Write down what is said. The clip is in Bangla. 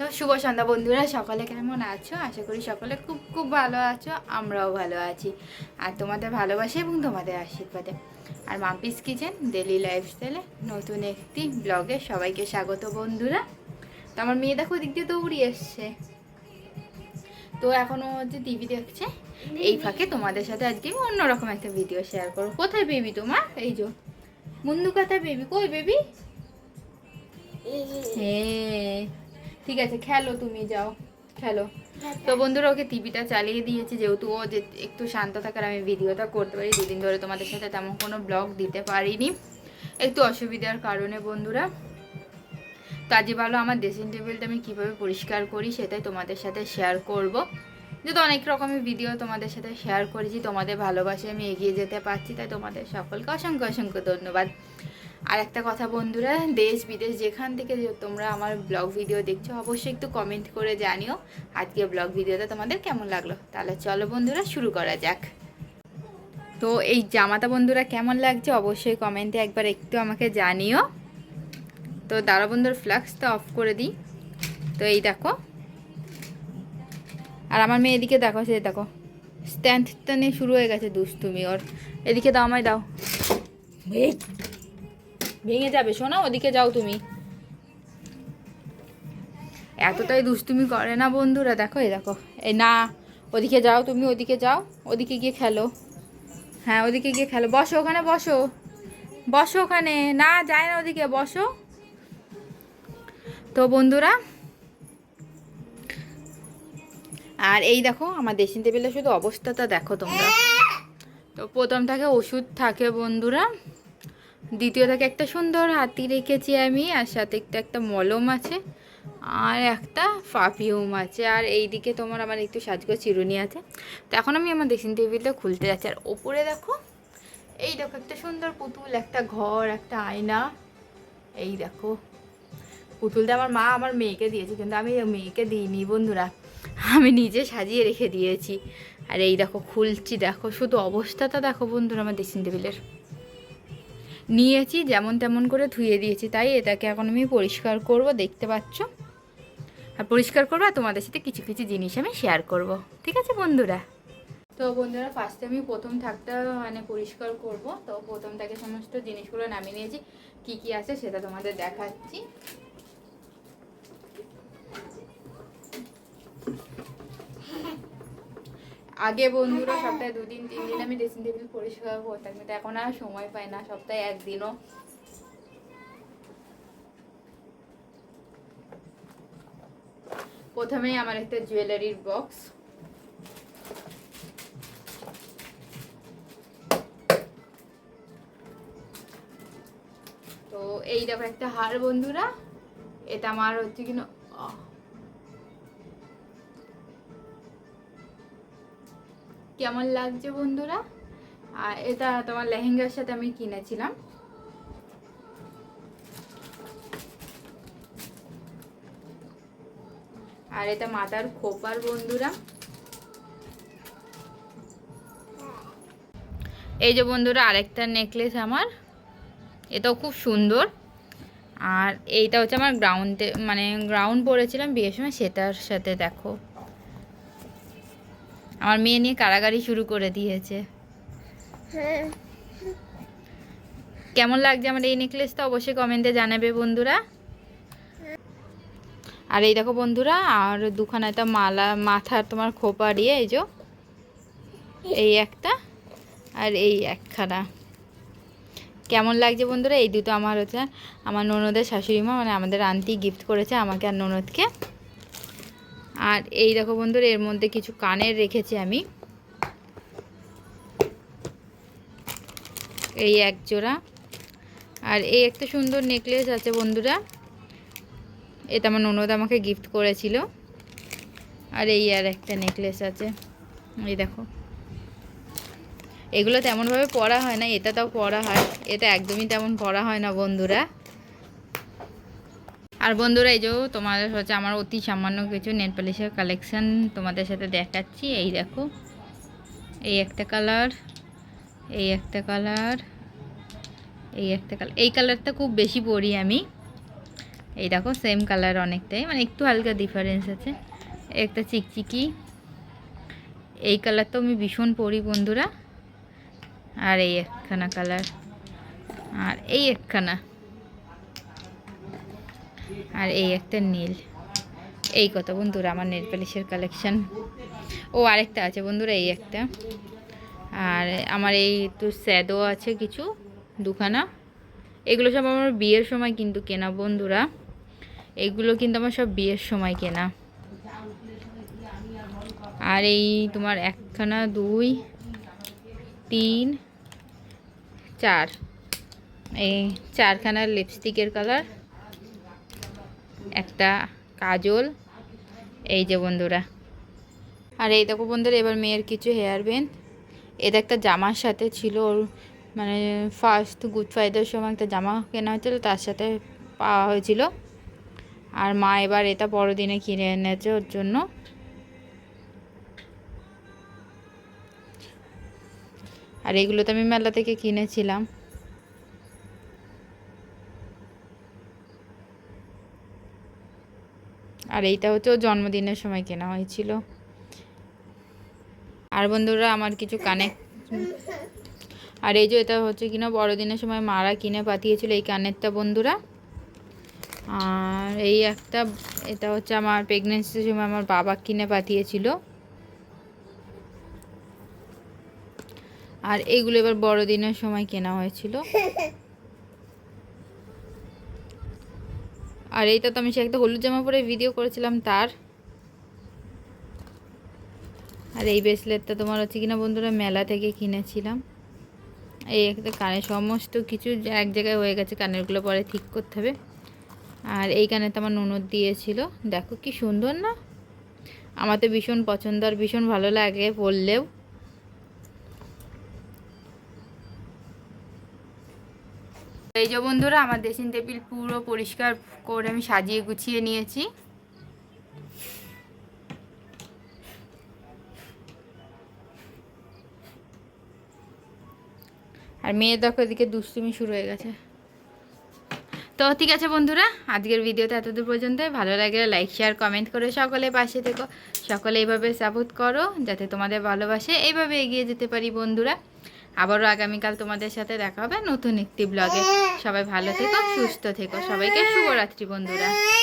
তো শুভ সন্ধ্যা বন্ধুরা সকলে কেমন আছো? আশা করি সকলে খুব খুব ভালো আছো আমরাও ভালো আছি। আর তোমাদের ভালোবাসা এবং তোমাদের আশীর্বাদে। আর মাম্পিস কিচেন ডেলি লাইফস্টাইলে নতুন একটি ব্লগে সবাইকে স্বাগত বন্ধুরা। তো আমার মেয়ে দেখো দিক দিয়ে দৌড়ি এসছে। তো এখনও হচ্ছে টিভি দেখছে এই ফাঁকে তোমাদের সাথে আজকে আমি অন্যরকম একটা ভিডিও শেয়ার করব। কোথায় বেবি তোমার? এই যে মুন্দু কোথায় বেবি কই বেবি হ্যাঁ ঠিক আছে খেলো তুমি যাও খেলো। তো বন্ধুরা ওকে টিভিটা চালিয়ে দিয়েছি যেহেতু ও যে একটু শান্ত থাকার আমি ভিডিওটা করতে পারি দুদিন ধরে তোমাদের সাথে তেমন কোনো ব্লগ দিতে পারিনি। একটু অসুবিধার কারণে বন্ধুরা। তো আজকে ভালো আমার ড্রেসিং টেবিলটা আমি কীভাবে পরিষ্কার করি সেটাই তোমাদের সাথে শেয়ার করব। যেহেতু অনেক রকমের ভিডিও তোমাদের সাথে শেয়ার করেছি তোমাদের ভালোবাসে আমি এগিয়ে যেতে পারছি তাই তোমাদের সকলকে অসংখ্য অসংখ্য ধন্যবাদ। আর একটা কথা বন্ধুরা, দেশ, বিদেশ, যেখান থেকে তোমরা আমার ব্লগ ভিডিও দেখছ, অবশ্যই একটু কমেন্ট করে জানিও আজকে ব্লগ ভিডিওটা তোমাদের কেমন লাগল। তাহলে চলো বন্ধুরা, শুরু করা যাক। তো এই জামাটা বন্ধুরা কেমন লাগছে, অবশ্যই কমেন্টে একবার একটু আমাকে জানিও। তো দাঁড়া বন্ধুর ফ্লাক্সটা অফ করে দিই। তো এই দেখো। আর আমার মেয়ে এদিকে দেখো, সে দেখো। স্ট্যান্ডটা নিয়ে শুরু হয়ে গেছে দুষ্টুমি ওর। এদিকে দাও আমায়, দাও। ভেঙে যাবে শোনা ওদিকে যাও তুমি। এতটাই দুষ্টুমি করে না বন্ধুরা? দেখো, এই দেখো। এই না, ওদিকে যাও তুমি, ওদিকে যাও, ওদিকে গিয়ে খেলো। হ্যাঁ ওদিকে গিয়ে খেলো। বসো ওখানে, বসো। বসো ওখানে। না, যায় না ওদিকে, বসো। তো বন্ধুরা, আর এই দেখো, আমার ড্রেসিং টেবিলের শুধু অবস্থাটা দেখো তোমরা। তো প্রথম থাকে ওষুধ থাকে বন্ধুরা। দ্বিতীয় থাকে একটা সুন্দর হাতি রেখেছি আমি, আর সাথে একটা একটা মলম আছে, আর একটা পারফিউম আছে। আর এই দিকে তোমার আমার একটু সাজগো চিরুনি আছে। তো এখন আমি আমার ড্রেসিং টেবিলটা খুলতে যাচ্ছি। আর ওপরে দেখো, এই দেখো একটা সুন্দর পুতুল, একটা ঘর, একটা আয়না। এই দেখো, পুতুলটা আমার মা আমার মেয়েকে দিয়েছে, কিন্তু আমি মেয়েকে দিইনি বন্ধুরা। আমি নিজে সাজিয়ে রেখে দিয়েছি। আর এই দেখো, খুলছি, দেখো, শুধু অবস্থাটা দেখো বন্ধুরা আমার ড্রেসিং টেবিলের নিয়েছি, যেমন তেমন করে ধুয়ে দিয়েছি, তাই এটাকে এখন আমি পরিষ্কার করব, দেখতে পাচ্ছ? আর পরিষ্কার করব, আর তোমাদের সাথে কিছু কিছু জিনিস আমি শেয়ার করব, ঠিক আছে বন্ধুরা? তো বন্ধুরা ফার্স্টে আমি প্রথম থাকটা মানে পরিষ্কার করব, তো প্রথম থেকে সমস্ত জিনিসগুলো নামিয়ে নিয়েছি, কি কি আছে সেটা তোমাদের দেখাচ্ছি। আগে বন্ধুরা সপ্তাহে দুদিন তিন দিন আমি ড্রেসিং টেবিল পরিষ্কার করতাম, কিন্তু এখন আর সময় পাই না, সপ্তাহে একদিনও। প্রথমেই আমার একটা জুয়েলারির বক্স তো এই দেখো একটা হার বন্ধুরা, এটা আমার হচ্ছে কিনা কেমন লাগছে বন্ধুরা? আর এটা তোমার লেহেঙ্গার সাথে আমি কিনেছিলাম। আর এটা মাথার খোপার বন্ধুরা। এই যে বন্ধুরা, আরেকটা নেকলেস আমার। এটাও খুব সুন্দর। আর এইটা হচ্ছে আমার গ্রাউন্ডে মানে গ্রাউন্ড পরেছিলাম বিয়ের সময়, সেটার সাথে দেখো। আমার মেয়ে নিয়ে কারাগারি শুরু করে দিয়েছে। কেমন লাগছে আমার এই নেকলেসটা অবশ্যই কমেন্টে জানাবে বন্ধুরা। আর এই দেখো বন্ধুরা আর দুখানা একটা মালা মাথার তোমার খোপা দিয়ে এই যে। এই একটা আর এই একখানা। কেমন লাগছে বন্ধুরা? এই দুটো আমার হচ্ছে আমার ননদের শাশুড়ি মা মানে আমাদের আন্টি গিফট করেছে আমাকে আর ননদকে। আর এই দেখো বন্ধুরা, এর মধ্যে কিছু কানের রেখেছি আমি। এই এক জোড়া। আর এই একটা সুন্দর নেকলেস আছে বন্ধুরা। এটা আমার ননদ আমাকে গিফট করেছিল। আর এই আর একটা নেকলেস আছে। এই দেখো। এগুলো তেমনভাবে পরা হয় না, এটা তাও পরা হয়। এটা একদমই তেমন পরা হয় না বন্ধুরা। আর বন্ধুরা, এই যে তোমাদের হচ্ছে আমার অতি সামান্য কিছু নেল পলিশের কালেকশান তোমাদের সাথে দেখাচ্ছি। এই দেখো, এই একটা কালার এই একটা কালার এই একটা কালার এই কালারটা খুব বেশি পরি আমি। এই দেখো সেম কালার অনেকটাই। মানে একটু হালকা ডিফারেন্স আছে। একটা চিকচিকি। এই কালার তো আমি ভীষণ পরি বন্ধুরা। আর এই একখানা কালার আর এই একখানা। আর এই একটা নীল। এই কত বন্ধুরা, আমার নেল পালিশের কালেকশন ও আরেকটা আছে বন্ধুরা, এই একটা। আর আমার এই তো স্যাদও আছে কিছু, দুখানা। এগুলো সব আমার বিয়ের সময় কিন্তু কেনা বন্ধুরা। এগুলো কিন্তু আমার সব বিয়ের সময় কেনা। আর এই তোমার একখানা, দুই, তিন, চার। এই চারখানা লিপস্টিকের কালার একটা কাজল। এই যে বন্ধুরা। আর এই দেখো বন্ধুরা, এবার মেয়ের কিছু হেয়ার ব্যান্ড এটা একটা জামার সাথে ছিল ওর মানে ফার্স্ট গুড ফ্রাইডের সময় একটা জামা কেনা হয়েছিল, তার সাথে পাওয়া হয়েছিল। আর মা এবার এটা বড়দিনে কিনে এনেছে ওর জন্য। আর এগুলো তো আমি মেলা থেকে কিনেছিলাম। আর এইটা হচ্ছে জন্মদিনের সময় কেনা হয়েছিল। আর বন্ধুরা, আমার কিছু কানে আর এই যে এটা হচ্ছে কিনা, বড়দিনের সময় মারা কিনে পাঠিয়েছিল এই কানেরটা বন্ধুরা। আর এই একটা, এটা হচ্ছে আমার প্রেগনেন্সির সময় আমার বাবা কিনে পাঠিয়েছিল। আর এইগুলো এবার বড়দিনের সময় কেনা হয়েছিল। আর এইটা তো আমি সে একটা হলুদ জামা পরে ভিডিও করেছিলাম তার। আর এই ব্রেসলেটটা তোমার হচ্ছে কিনা বন্ধুরা মেলা থেকে কিনেছিলাম। এই একটা কানের সমস্ত কিছু এক জায়গায় হয়ে গেছে, কানেরগুলো পরে ঠিক করতে হবে। আর এই কানে তো আমার ননদ দিয়েছিল। দেখো কি সুন্দর না? আমার তো ভীষণ পছন্দ আর ভীষণ ভালো লাগে পরলেও। এই যে বন্ধুরা, আমার ড্রেসিং টেবিল পুরো পরিষ্কার করে আমি সাজিয়ে গুছিয়ে নিয়েছি। আর মেয়ে দেখো, এদিকে দুষ্টুমি শুরু হয়ে গেছে। তো ঠিক আছে বন্ধুরা, আজকের ভিডিওটা এতদূর পর্যন্ত ভালো লাগলে লাইক শেয়ার কমেন্ট করে সকলে পাশে থেকো। সকলে এইভাবে সাপোর্ট করো, যাতে তোমাদের ভালোবাসে এইভাবে এগিয়ে যেতে পারি বন্ধুরা। আবারও আগামীকাল তোমাদের সাথে দেখা হবে নতুন একটি ব্লগে সবাই ভালো থেকো, সুস্থ থেকো। সবাইকে শুভরাত্রি বন্ধুরা।